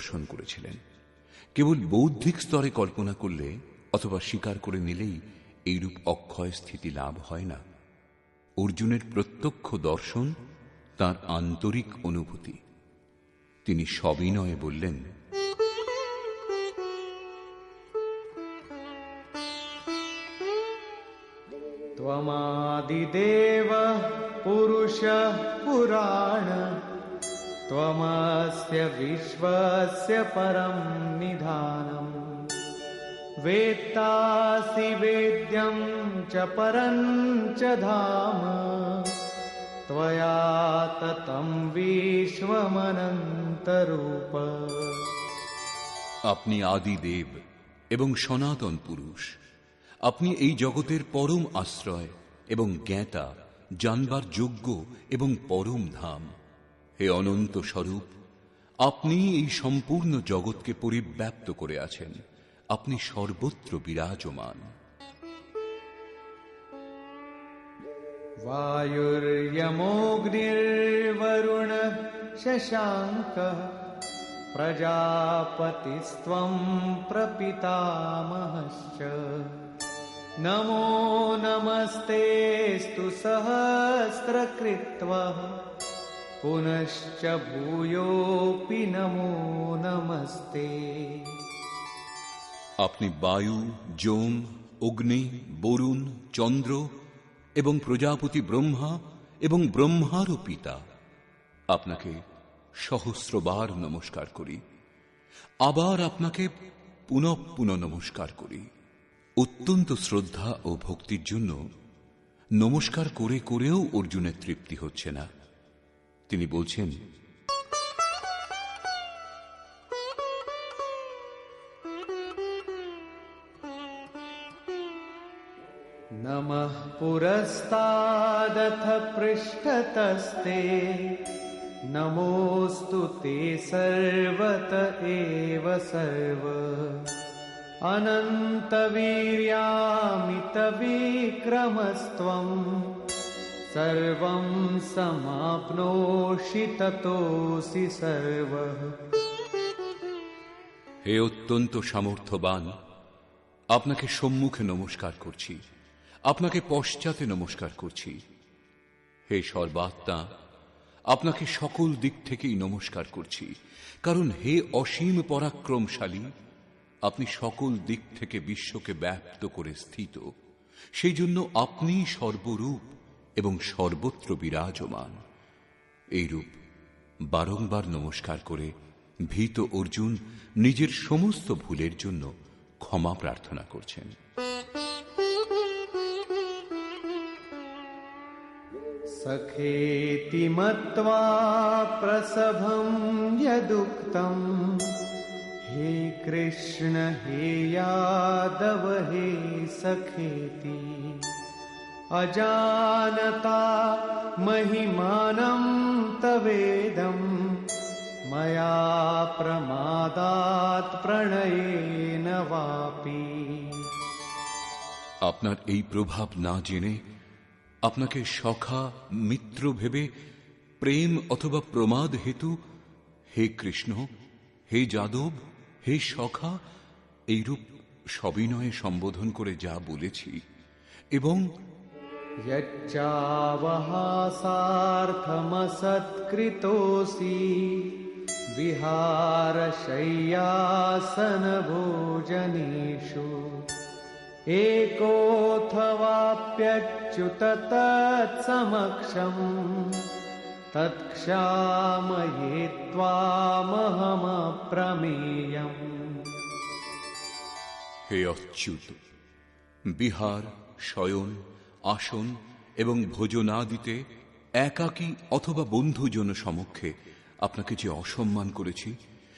দর্শন করেছিলেন কেবল বৌদ্ধিক স্তরে কল্পনা করলে অথবা স্বীকার করে নিলেই এইরূপ অক্ষয় স্থিতি লাভ হয় না অর্জুনের প্রত্যক্ষ দর্শন তার আন্তরিক অনুভূতি তিনি সবিনয়ে বললেন त्वमादिदेवः पुरुषः पुराण त्वमस्य विश्वस्य परं निधानम् वेत्तासि वेद्यं च परं च धाम त्वया ततं विश्वमनन्तरूप আপনি আদি দেব এবং সনাতন পুরুষ আপনি এই জগতের পরম আশ্রয় এবং জ্ঞাতা জানবার যোগ্য এবং পরম ধাম হে অনন্ত স্বরূপ আপনি এই সম্পূর্ণ জগৎকে পরিব্যাপ্ত করে আছেন আপনি সর্বত্র বিরাজমান वायुर्यमोऽग्निर्वरुणः शशाङ्कः प्रजापतिस्त्वं प्रपितामहश्च नमो नमस्तेऽस्तु सहस्रकृत्वः पुनश्च भूयोऽपि नमो नमस्ते আপনি বায়ু যোম অগ্নি বরুণ চন্দ্র এবং প্রজাপতি ব্রহ্মা এবং ব্রহ্মারও পিতা আপনাকে সহস্রবার নমস্কার করি আবার আপনাকে পুনঃ পুনঃ নমস্কার করি অত্যন্ত শ্রদ্ধা ও ভক্তির জন্য নমস্কার করে করেও অর্জুনের তৃপ্তি হচ্ছে না তিনি বলছেন नमः पुरस्तादथ पृष्ठतस्ते नमोऽस्तु ते सर्वत एव सर्व अनन्तवीर्यामितविक्रमस्त्वम् सर्वं समाप्नोषि ततोऽसि सर्वः হে অত্যন্ত সামর্থ্যবান আপনাকে সম্মুখে নমস্কার করছি আপনাকে পশ্চাতে নমস্কার করছি হে সর্বাত্মা আপনাকে সকল দিক থেকেই নমস্কার করছি কারণ হে অসীম পরাক্রমশালী আপনি সকল দিক থেকে বিশ্বকে ব্যাপ্ত করে স্থিত সেই জন্য আপনি সর্বরূপ এবং সর্বত্র বিরাজমান এইরূপ বারংবার নমস্কার করে ভীত অর্জুন নিজের সমস্ত ভুলের জন্য ক্ষমা প্রার্থনা করছেন सखेति मत्वा प्रसभं यदुक्तम् हे कृष्ण हे यादव हे सखेति अजानता महिमानं तवेदम् मया प्रमादात् प्रणयेन वापि আপনার এই প্রভাব না জেনে আপনাকে সখা মিত্র ভেবে প্রেম অথবা প্রমাদ হেতু হে কৃষ্ণ হে যাদব হে সখা এইরূপ সবিনয়ে সম্বোধন করে যা বলেছি এবং यच्चावहासार्थमसत्कृतोऽसि विहारशय्यासनभोजनेषु एकोऽथवाप्यच्युत तत्समक्षम् तत्क्षामये त्वामहमप्रमेयम् হে অচ্যুত বিহার শয়ন আসন এবং ভোজনাদিতে একাকী অথবা বন্ধুজন সমক্ষে আপনাকে যে অসম্মান করেছি,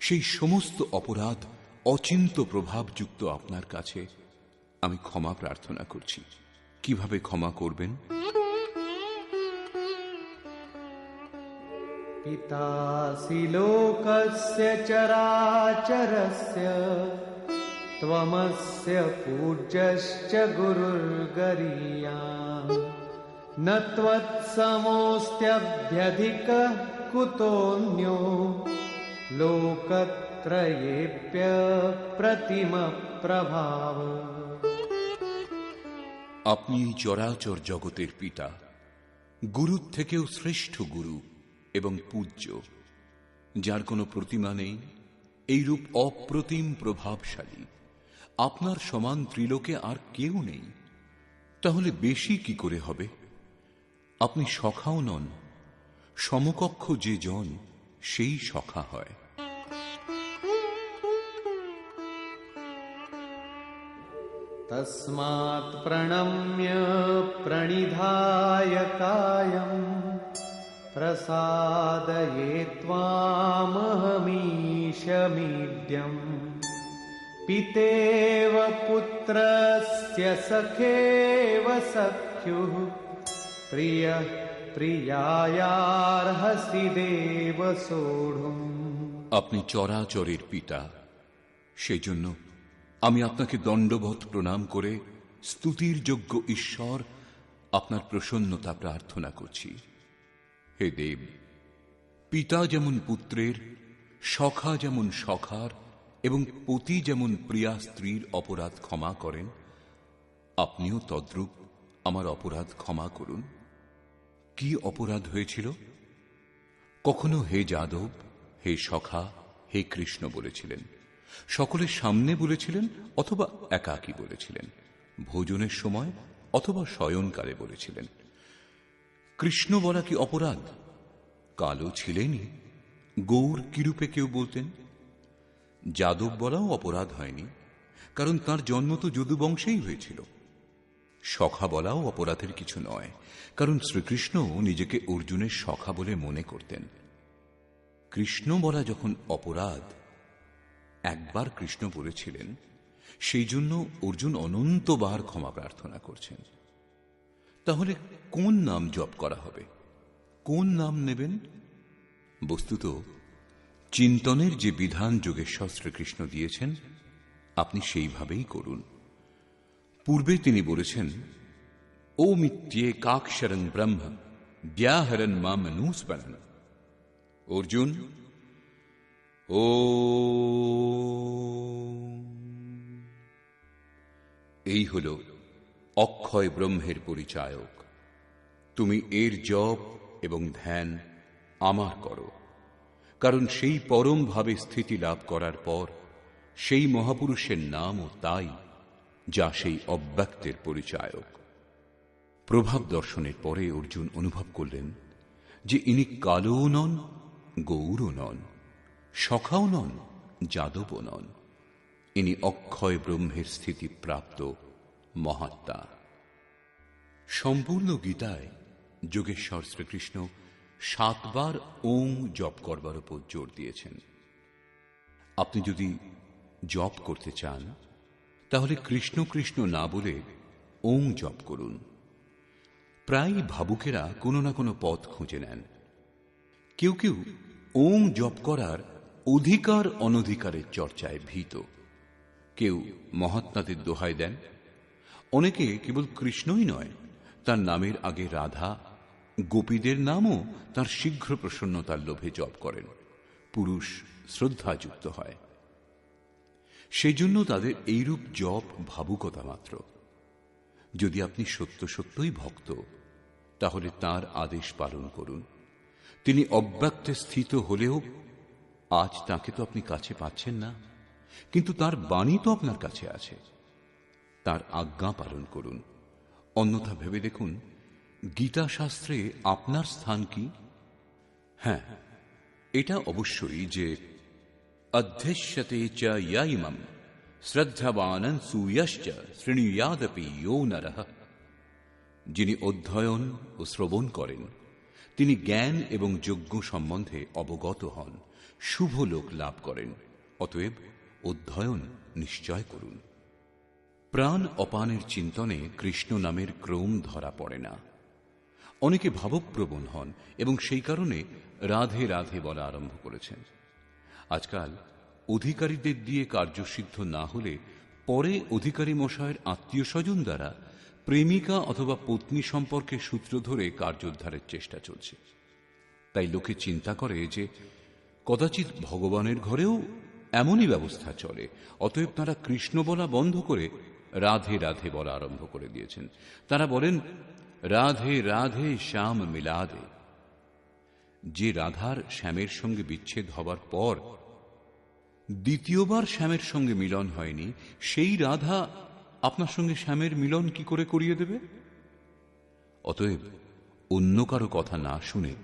সেই সমস্ত অপরাধ অচিন্ত প্রভাবযুক্ত আপনার কাছে আমি ক্ষমা প্রার্থনা করছি। কীভাবে ক্ষমা করবেন? পিতা শিলোকস্য চরাচরস্য। त्वमस्य पूज्यश्च गुरुर्गरीयान् न त्वत्समोऽस्त्यभ्यधिकः कुतोऽन्यो लोकत्रयेऽप्य प्रतिमप्रभाव আপনি এই চরাচর জগতের পিতা গুরুর থেকেও শ্রেষ্ঠ গুরু এবং পূজ্য যার কোনো প্রতিমা নেই এইরূপ অপ্রতিম প্রভাবশালী আপনার সমান ত্রিলোকে আর কেউ নেই। তাহলে বেশি কি করে হবে? আপনি সখাও নন, সমকক্ষ যে জন, সেই সখা হয়। তসমাৎ প্রণম্য প্রণিধায় কায়ম প্রসাদয়ে ত্বামহমীশমিড্যম पितेव पुत्रस्य सखेव सख्युः प्रियः प्रियायार्हसि देव सोढुम् আপনি চরাচরের পিতা সেই জন্য আমি আপনাকে দণ্ডবধ প্রণাম করে স্তুতির যোগ্য ঈশ্বর আপনার প্রসন্নতা প্রার্থনা করছি হে দেব পিতা যেমন পুত্রের সখা যেমন সখার এবং পতি যেমন প্রিয়া স্ত্রীর অপরাধ ক্ষমা করেন, আপনিও তদ্রূপ আমার অপরাধ ক্ষমা করুন। কি অপরাধ হয়েছিল? কখনো হে যাদব, হে সখা, হে কৃষ্ণ বলেছিলেন। সকলের সামনে বলেছিলেন অথবা একাকী বলেছিলেন। ভোজনের সময় অথবা শয়নকালে বলেছিলেন। কৃষ্ণ বলা কি অপরাধ? কালো ছিলেনই। গৌর কিরূপে কেউ বলতেন? যাদব বলাও অপরাধ হয়নি, কারণ তার জন্ম তো যদুবংশেই হয়েছিল। সখা বলাও অপরাধের কিছু নয়, কারণ শ্রীকৃষ্ণ নিজেকে অর্জুনের সখা বলে মনে করতেন। কৃষ্ণ বলা যখন অপরাধ, একবার কৃষ্ণ বলেছিলেন, সেই জন্য অর্জুন অনন্তবার ক্ষমা প্রার্থনা করছেন। তাহলে কোন নাম জপ করা হবে? কোন নাম নেবেন? বস্তুত চিন্তনের যে বিধান যোগেশ্বর শ্রীকৃষ্ণ দিয়েছেন, আপনি সেইভাবেই করুন। পূর্বে তিনি বলেছেন ও মিত্যে কাক্ষরং ব্রহ্ম, ব্যাহরণ মা মামনুস্মরণ অর্জুন ও এই হল অক্ষয় ব্রহ্মের পরিচায়ক। তুমি এর জপ এবং ধ্যান আমার করো। কারণ সেই পরম ভাবে স্থিতি লাভ করার পর সেই মহাপুরুষের নামও তাই যা সেই অব্যক্তের পরিচায়ক। প্রভাব দর্শনের পরে অর্জুন অনুভব করলেন যে ইনি কালোও নন, গৌরও নন, সখাও নন, যাদবও নন। ইনি অক্ষয় ব্রহ্মের স্থিতি প্রাপ্ত মহাত্মা। সম্পূর্ণ গীতায় যোগেশ্বর শ্রীকৃষ্ণ সাতবার ওং জপ করবার উপর জোর দিয়েছেন। আপনি যদি জপ করতে চান, তাহলে কৃষ্ণ কৃষ্ণ না বলে ওং জপ করুন। প্রায় ভাবুকেরা কোনো না কোনো পথ খুঁজে নেন। কেউ কেউ ওং জপ করার অধিকার অনধিকারের চর্চায় ভীত। কেউ মহাত্মাদের দোহাই দেন। অনেকে কেবল কৃষ্ণই নয়, তার নামের আগে রাধা গোপীদের নামও তার শীঘ্র প্রসন্নতার লোভে জপ করেন। পুরুষ শ্রদ্ধাযুক্ত হয়। সেই জন্য তাদের এইরূপ জপ ভাবুকতা মাত্র। যদি আপনি সত্য সত্যই ভক্ত, তাহলে তার আদেশ পালন করুন। তিনি অব্যক্তে স্থিত হলেও আজ তাকে তো আপনি কাছে পাচ্ছেন না, কিন্তু তার বাণী তো আপনার কাছে আছে। তার আজ্ঞা পালন করুন। অন্যথা ভেবে দেখুন গীতা শাস্ত্রে আপনার স্থান কি? হ্যাঁ এটা অবশ্যই যে অধ্যস্যতে চ ইমাম শ্রদ্ধাবানন সুয়শ্চ শৃণুয়াদপি ইয়ো নরঃ। যিনি অধ্যয়ন ও শ্রবণ করেন, তিনি জ্ঞান এবং যজ্ঞ সম্বন্ধে অবগত হন, শুভ লোক লাভ করেন, অতএব অধ্যয়ন নিশ্চয় করুন। প্রাণ অপানের চিন্তনে কৃষ্ণ নামের ক্রম ধরা পড়ে না। অনেকে ভাবপ্রবণ হন এবং সেই কারণে রাধে রাধে বলা আরম্ভ করেছেন। আজকাল অধিকারীদের দিয়ে কার্যসিদ্ধ না হলে পরে অধিকারী মশায়ের আত্মীয় স্বজন দ্বারা প্রেমিকা অথবা পত্নী সম্পর্কে সূত্র ধরে কার্যোদ্ধারের চেষ্টা চলছে। তাই লোকে চিন্তা করে যে কদাচিৎ ভগবানের ঘরেও এমনই ব্যবস্থা চলে, অতএব তারা কৃষ্ণ বলা বন্ধ করে রাধে রাধে বলা আরম্ভ করে দিয়েছেন। তারা বলেন রাধে রাধে শ্যাম মিলাদে। যে রাধার শ্যামের সঙ্গে বিচ্ছেদ হবার পর দ্বিতীয়বার শ্যামের সঙ্গে মিলন হয়নি, সেই রাধা আপনার সঙ্গে শ্যামের মিলন কি করে করিয়ে দেবে? অতএব অন্য কারও কথা না শুনে